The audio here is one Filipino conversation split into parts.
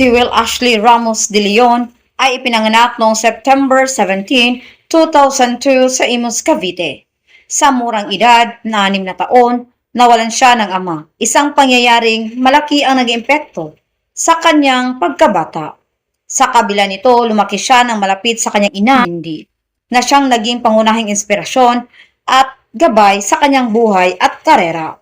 Si Will Ashley Ramos de Leon ay ipinanganak noong September 17, 2002 sa Imus, Cavite. Sa murang edad na anim na taon, nawalan siya ng ama. Isang pangyayaring malaki ang naging epekto sa kanyang pagkabata. Sa kabila nito, lumaki siya ng malapit sa kanyang ina, hindi, na siyang naging pangunahing inspirasyon at gabay sa kanyang buhay at karera.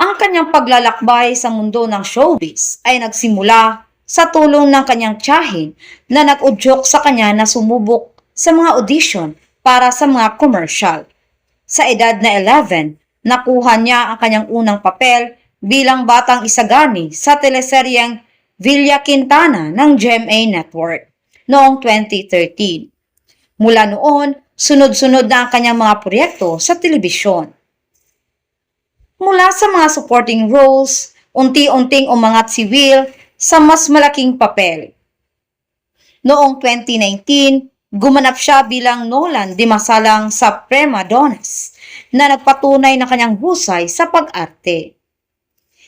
Ang kanyang paglalakbay sa mundo ng showbiz ay nagsimula sa tulong ng kanyang tiyahin na nag-udyok sa kanya na sumubok sa mga audition para sa mga commercial. Sa edad na 11, nakuha niya ang kanyang unang papel bilang batang isagani sa teleseryeng Villa Quintana ng GMA Network noong 2013. Mula noon, sunod-sunod na ang kanyang mga proyekto sa telebisyon. Mula sa mga supporting roles, unti-unting umangat si Will sa mas malaking papel. Noong 2019, gumanap siya bilang Nolan di Masalang sa Prema Donnas na nagpatunay na kanyang husay sa pag-arte.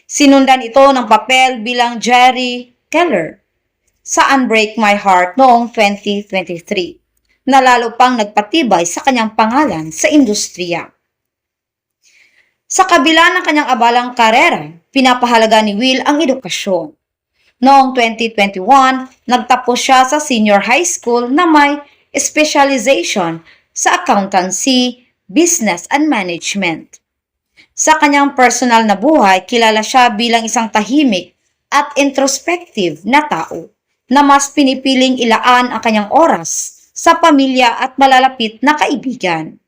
Sinundan ito ng papel bilang Jerry Keller sa Unbreak My Heart noong 2023 na lalo pang nagpatibay sa kanyang pangalan sa industriya. Sa kabila ng kanyang abalang karera, pinapahalaga ni Will ang edukasyon. Noong 2021, nagtapos siya sa senior high school na may specialization sa accountancy, business, and management. Sa kanyang personal na buhay, kilala siya bilang isang tahimik at introspective na tao na mas pinipiling ilaan ang kanyang oras sa pamilya at malalapit na kaibigan.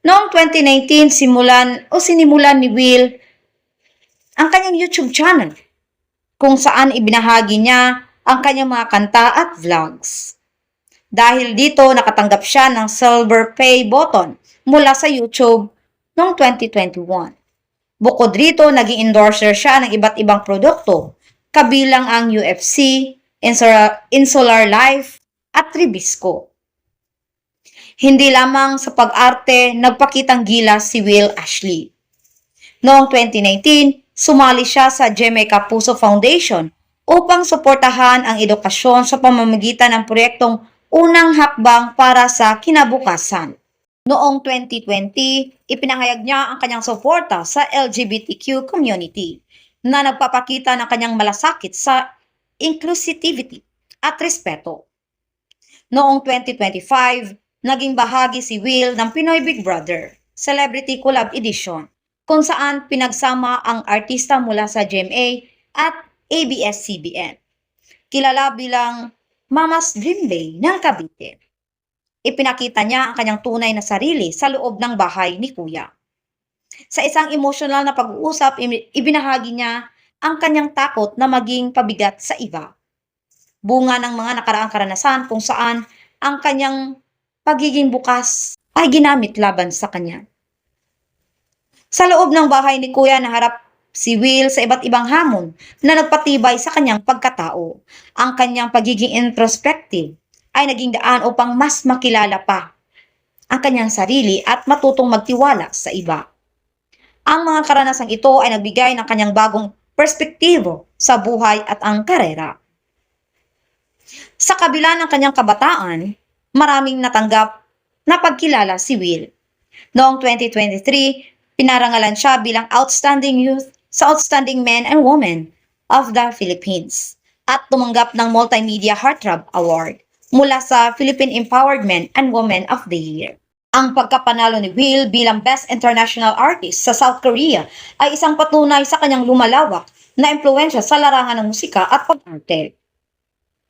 Noong 2019, simulan o sinimulan ni Will ang kanyang YouTube channel kung saan ibinahagi niya ang kanyang mga kanta at vlogs. Dahil dito, nakatanggap siya ng silver pay button mula sa YouTube noong 2021. Bukod rito, naging endorser siya ng iba't ibang produkto, kabilang ang UFC, Insular, Life, at Tribisco. Hindi lamang sa pag-arte nagpakitang gilas si Will Ashley. Noong 2019, sumali siya sa Jamaica Puso Foundation upang suportahan ang edukasyon sa pamamagitan ng proyektong Unang Hakbang para sa Kinabukasan. Noong 2020, ipinahayag niya ang kanyang suporta sa LGBTQ community na nagpapakita ng kanyang malasakit sa inclusivity at respeto. Noong 2025, naging bahagi si Will ng Pinoy Big Brother Celebrity Collab Edition kung saan pinagsama ang artista mula sa GMA at ABS-CBN. Kilala bilang Mama's Dream Day ng Cavite. Ipinakita niya ang kanyang tunay na sarili sa loob ng bahay ni Kuya. Sa isang emosyonal na pag-uusap, ibinahagi niya ang kanyang takot na maging pabigat sa iba. Bunga ng mga nakaraang karanasan kung saan ang kanyang pagiging bukas ay ginamit laban sa kanya. Sa loob ng bahay ni Kuya naharap si Will sa iba't ibang hamon na nagpatibay sa kanyang pagkatao. Ang kanyang pagiging introspective ay naging daan upang mas makilala pa ang kanyang sarili at matutong magtiwala sa iba. Ang mga karanasang ito ay nagbigay ng kanyang bagong perspektibo sa buhay at ang karera. Sa kabila ng kanyang kabataan, maraming natanggap na pagkilala si Will. Noong 2023, pinarangalan siya bilang Outstanding Youth sa Outstanding Men and Women of the Philippines at tumanggap ng Multimedia Heartthrob Award mula sa Philippine Empowerment and Women of the Year. Ang pagkapanalo ni Will bilang Best International Artist sa South Korea ay isang patunay sa kanyang lumalawak na impluensya sa larangan ng musika at pag-arte.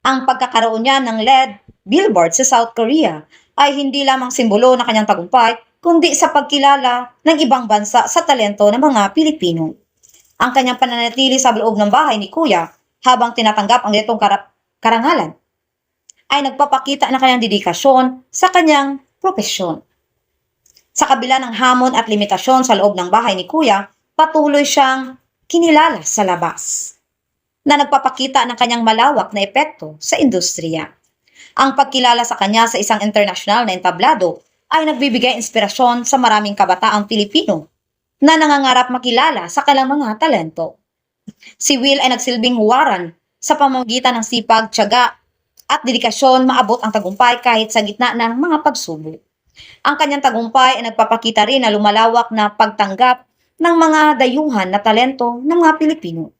Ang pagkakaroon niya ng LED billboard sa South Korea ay hindi lamang simbolo ng kanyang tagumpay, kundi sa pagkilala ng ibang bansa sa talento ng mga Pilipino. Ang kanyang pananatili sa loob ng bahay ni Kuya habang tinatanggap ang itong karap- karangalan ay nagpapakita ng kanyang dedikasyon sa kanyang propesyon. Sa kabila ng hamon at limitasyon sa loob ng bahay ni Kuya, patuloy siyang kinilala sa labas na nagpapakita ng kanyang malawak na epekto sa industriya. Ang pagkilala sa kanya sa isang internasyonal na entablado ay nagbibigay inspirasyon sa maraming kabataang Pilipino na nangangarap makilala sa kanilang mga talento. Si Will ay nagsilbing huwaran sa pamamagitan ng sipag, tiyaga, at dedikasyon maabot ang tagumpay kahit sa gitna ng mga pagsubok. Ang kanyang tagumpay ay nagpapakita rin na lumalawak na pagtanggap ng mga dayuhan na talento ng mga Pilipino.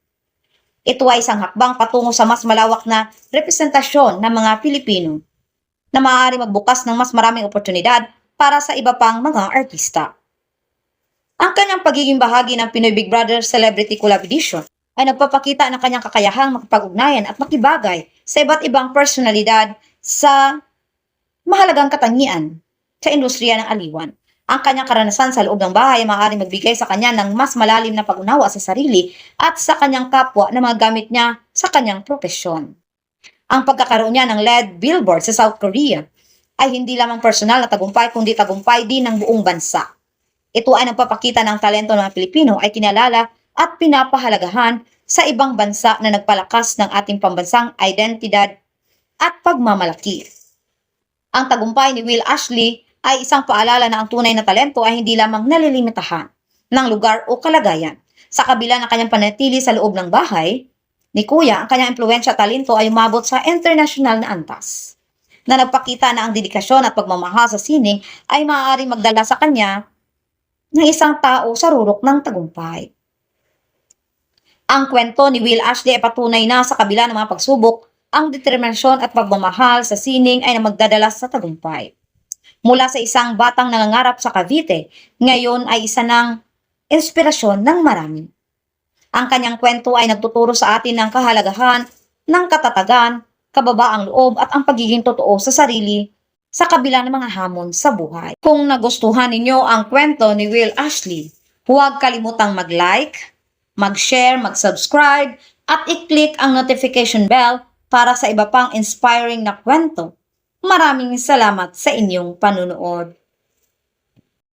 Ito ay isang hakbang patungo sa mas malawak na representasyon ng mga Pilipino na maaari magbukas ng mas maraming oportunidad para sa iba pang mga artista. Ang kanyang pagiging bahagi ng Pinoy Big Brother Celebrity Collab Edition ay nagpapakita ng kanyang kakayahang makipag-ugnayan at makibagay sa iba't ibang personalidad sa mahalagang katangian sa industriya ng aliwan. Ang kanyang karanasan sa loob ng bahay ay maaaring magbigay sa kanya ng mas malalim na pag-unawa sa sarili at sa kanyang kapwa na mga gamit niya sa kanyang propesyon. Ang pagkakaroon niya ng LED billboard sa South Korea ay hindi lamang personal na tagumpay kundi tagumpay din ng buong bansa. Ito ay nagpapakita ng talento ng mga Pilipino ay kinalala at pinapahalagahan sa ibang bansa na nagpalakas ng ating pambansang identidad at pagmamalaki. Ang tagumpay ni Will Ashley ay isang paalala na ang tunay na talento ay hindi lamang nalilimitahan ng lugar o kalagayan. Sa kabila ng kanyang panatili sa loob ng bahay, ni Kuya, ang kanyang impluensya talento ay umabot sa international na antas na nagpakita na ang dedikasyon at pagmamahal sa sining ay maaaring magdala sa kanya ng isang tao sa rurok ng tagumpay. Ang kwento ni Will Ashley ay patunay na sa kabila ng mga pagsubok, ang determinasyon at pagmamahal sa sining ay magdadala sa tagumpay. Mula sa isang batang nangangarap sa Cavite, ngayon ay isa ng inspirasyon ng marami. Ang kanyang kwento ay nagtuturo sa atin ng kahalagahan, ng katatagan, kababaang loob at ang pagiging totoo sa sarili sa kabila ng mga hamon sa buhay. Kung nagustuhan ninyo ang kwento ni Will Ashley, huwag kalimutang mag-like, mag-share, mag-subscribe, at i-click ang notification bell para sa iba pang inspiring na kwento. Maraming salamat sa inyong panunood.